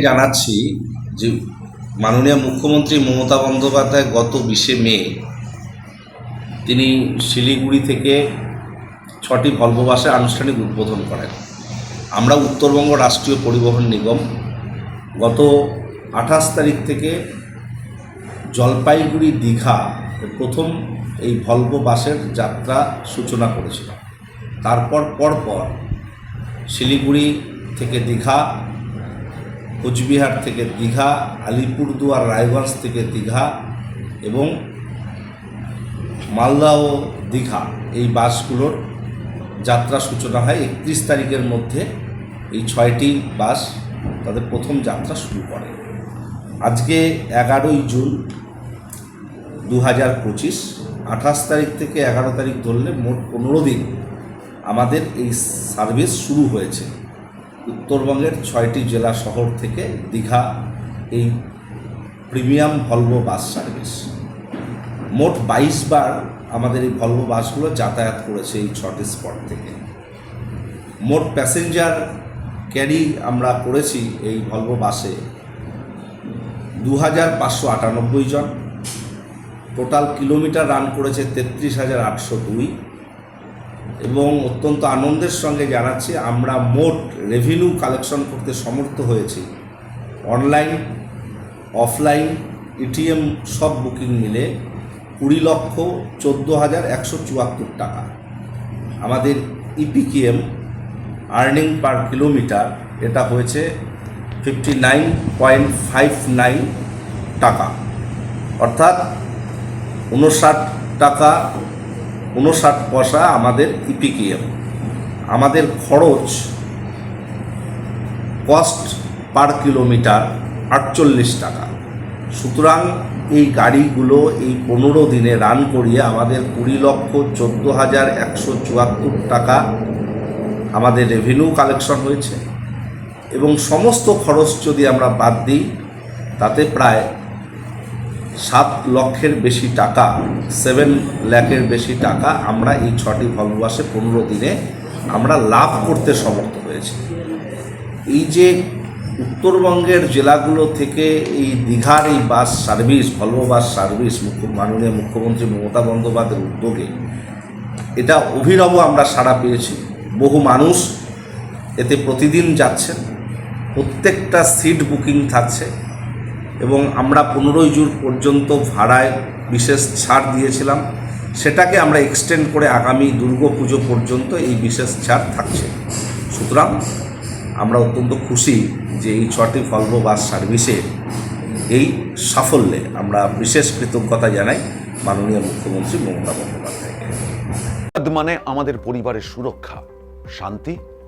জানাচ্ছি যে মাননীয় মুখ্যমন্ত্রী মমতা বন্দ্যোপাধ্যায় গত বিশে মে তিনি শিলিগুড়ি থেকে ছটি ভলভো বাসের আনুষ্ঠানিক উদ্বোধন করেন। আমরা উত্তরবঙ্গ রাষ্ট্রীয় পরিবহন নিগম গত আঠাশ তারিখ থেকে জলপাইগুড়ি দীঘা প্রথম এই ভলভো বাসের যাত্রা সূচনা করেছিল তারপর পরপর শিলিগুড়ি থেকে দীঘা কোচবিহার থেকে দীঘা, আলিপুরদুয়ার, রায়গঞ্জ থেকে দীঘা এবং মালদা ও দীঘা এই বাসগুলোর যাত্রা সূচনা হয় একত্রিশ তারিখের মধ্যে। এই ছয়টি বাস তাদের প্রথম যাত্রা শুরু করে। আজকে এগারোই জুন দু হাজার পঁচিশ। আঠাশ তারিখ থেকে এগারো তারিখ ধরলে মোট পনেরো দিন আমাদের এই সার্ভিস শুরু হয়েছে। উত্তরবঙ্গের ছয়টি জেলা শহর থেকে দীঘা এই প্রিমিয়াম ভলভো বাস সার্ভিস। মোট বাইশ বার আমাদের এই ভলভো বাসগুলো যাতায়াত করেছে এই ছটি স্পট থেকে। মোট প্যাসেঞ্জার ক্যারি আমরা করেছি এই ভলভো বাসে দু হাজার পাঁচশো আটানব্বই জন। টোটাল কিলোমিটার রান করেছে তেত্রিশ হাজার আটশো দুই। এবং অত্যন্ত আনন্দের সঙ্গে জানাচ্ছি, আমরা মোট রেভিনিউ কালেকশন করতে সমর্থ হয়েছি। অনলাইন অফলাইন এটিএম সব বুকিং মিলে কুড়ি লক্ষ চোদ্দ হাজার একশো চুয়াত্তর টাকা। আমাদের ইপিকিএম আর্নিং পার কিলোমিটার এটা হয়েছে fifty nine point five nine টাকা। অর্থাৎ উনষাট টাকা উনষাট পয়সা আমাদের ইপিকিএম। আমাদের খরচ কস্ট পার কিলোমিটার আটচল্লিশ টাকা। সুতরাং এই গাড়িগুলো এই পনেরো দিনে রান করিয়ে আমাদের কুড়ি লক্ষ চোদ্দ হাজার একশো চুয়াত্তর টাকা আমাদের রেভিনিউ কালেকশন হয়েছে। এবং সমস্ত খরচ যদি আমরা বাদ দিই, তাতে প্রায় সাত লক্ষের বেশি টাকা সেভেন ল্যাখের বেশি টাকা আমরা এই ছটি ভলবাসে পনেরো দিনে আমরা লাভ করতে সমর্থ হয়েছি। এই যে উত্তরবঙ্গের জেলাগুলো থেকে এই দীঘার এই bus service, Volvo bus service, মুখ্য, মাননীয় মুখ্যমন্ত্রী মমতা বন্দ্যোপাধ্যায়ের উদ্যোগে, এটা অভিনব আমরা সাড়া পেয়েছি। বহু মানুষ এতে প্রতিদিন যাচ্ছেন, প্রত্যেকটা সিট বুকিং থাকছে। এবং আমরা পনেরোই জুন পর্যন্ত ভাড়ায় বিশেষ ছাড় দিয়েছিলাম। সেটাকে আমরা এক্সটেন্ড করে আগামী দুর্গাপুজো পর্যন্ত এই বিশেষ ছাড় থাকছে। সুতরাং আমরা অত্যন্ত খুশি যে এই ছটি ভলভো বাস সার্ভিসের এই সাফল্যে আমরা বিশেষ কৃতজ্ঞতা জানাই মাননীয় মুখ্যমন্ত্রী মমতা বন্দ্যোপাধ্যায়কে। মানে আমাদের পরিবারের সুরক্ষা, শান্তি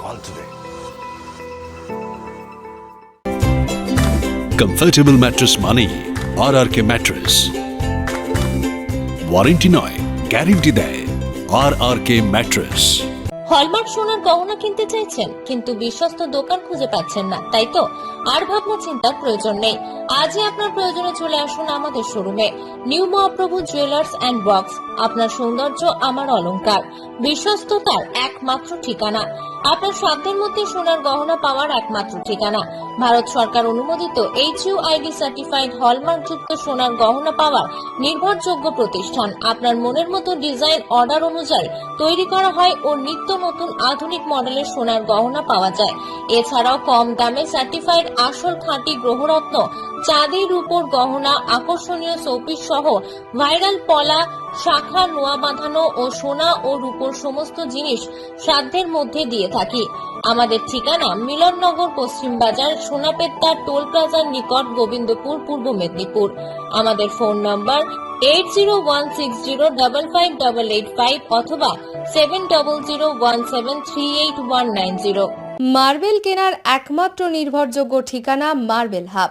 call today comfortable mattress মানেই আর আর ওয়ারেন্টি নয় গ্যারেন্টি দেয় আর আর কে ম্যাট্রেস হলমার্ক সোনার গহনা কিনতে চাইছেন কিন্তু বিশ্বস্ত দোকান খুঁজে পাচ্ছেন না তাই তো? আর ভাবনা চিন্তার প্রয়োজন নেই। আজই আপনার প্রয়োজনে চলে আসুন আমাদের শোরুমে। New Mahaprabhu jewellers and box আপনার সৌন্দর্য, আমার অলংকার। বিশ্বস্ততার একমাত্র ঠিকানা। আপনার সাধ্যের মধ্যে সোনার গহনা পাওয়ার একমাত্র ঠিকানা। ভারত সরকার অনুমোদিত এইচ আইডি সার্টিফাইড হলমার্ক যুক্ত সোনার গহনা পাওয়ার নির্ভরযোগ্য প্রতিষ্ঠান। আপনার মনের মতো ডিজাইন অর্ডার অনুযায়ী তৈরি করা হয় ও নিত্য নতুন আধুনিক মডেলের সোনার গহনা পাওয়া যায়। এছাড়াও কম দামে সার্টিফাইড আসল খাঁটি গ্রহরত্ন চাঁদের উপর গহনা, আকর্ষণীয় শোপিস সহ ভাইরাল পলা, শাখা, নোয়া বাঁধানো ও সোনা ও রূপোর সমস্ত জিনিস সাধ্যের মধ্যে দিয়ে থাকি। আমাদের ঠিকানা মিলননগর, পশ্চিম বাজার সোনাপেত্তার টোল প্লাজার নিকট, গোবিন্দপুর, পূর্ব মেদিনীপুর। আমাদের phone number eight zero one six zero double five double eight five অথবা seven double zero one seven three eight one nine zero marble কেনার একমাত্র নির্ভরযোগ্য ঠিকানা marble hub.